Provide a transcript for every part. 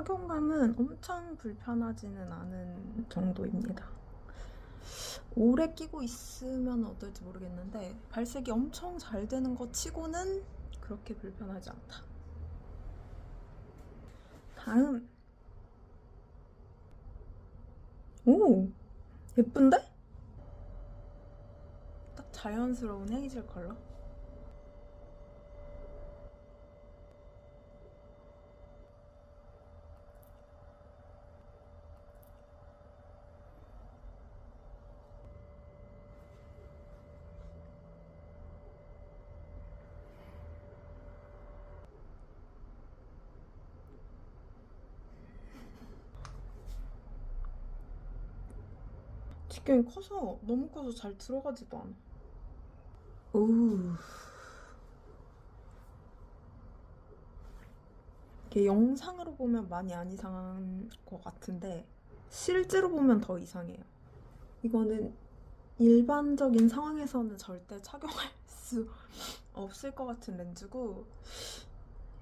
착용감은 엄청 불편하지는 않은 정도입니다. 오래 끼고 있으면 어떨지 모르겠는데 발색이 엄청 잘 되는 것 치고는 그렇게 불편하지 않다. 다음 오 예쁜데? 딱 자연스러운 헤이즐 컬러. 지금 커서 너무 커서 잘 들어가지도 않아. 오. 이게 영상으로 보면 많이 안 이상한 것 같은데 실제로 보면 더 이상해요. 이거는 일반적인 상황에서는 절대 착용할 수 없을 것 같은 렌즈고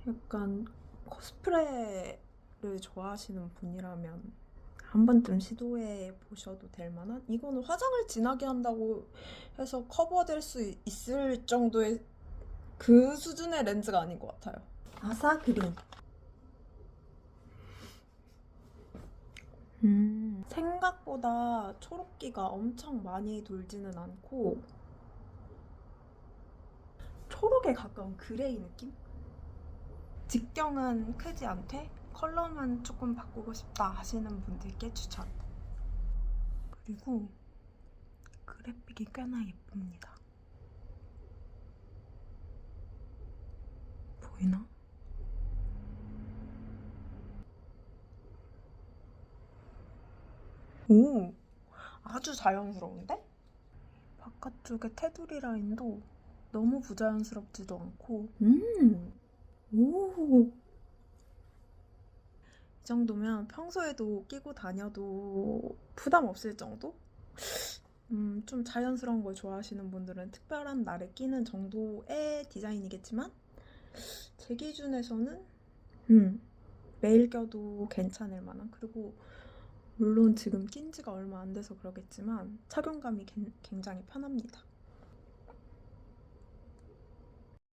약간 코스프레를 좋아하시는 분이라면 한 번쯤 시도해 보셔도 될 만한 이거는 화장을 진하게 한다고 해서 커버될 수 있을 정도의 그 수준의 렌즈가 아닌 것 같아요. 아사 그린. 음, 생각보다 초록기가 엄청 많이 돌지는 않고 초록에 가까운 그레이 느낌? 직경은 크지 않되 컬러만 조금 바꾸고 싶다 하시는 분들께 추천. 그리고 그래픽이 꽤나 예쁩니다. 보이나? 오, 아주 자연스러운데? 바깥쪽에 테두리 라인도 너무 부자연스럽지도 않고, 음, 오. 이 정도면 평소에도 끼고 다녀도 부담 없을 정도? 음, 좀 자연스러운 걸 좋아하시는 분들은 특별한 날에 끼는 정도의 디자인이겠지만, 제 기준에서는, 음, 매일 껴도 괜찮을 만한, 그리고 물론 지금 낀 지가 얼마 안 돼서 그러겠지만, 착용감이 겐- 굉장히 편합니다.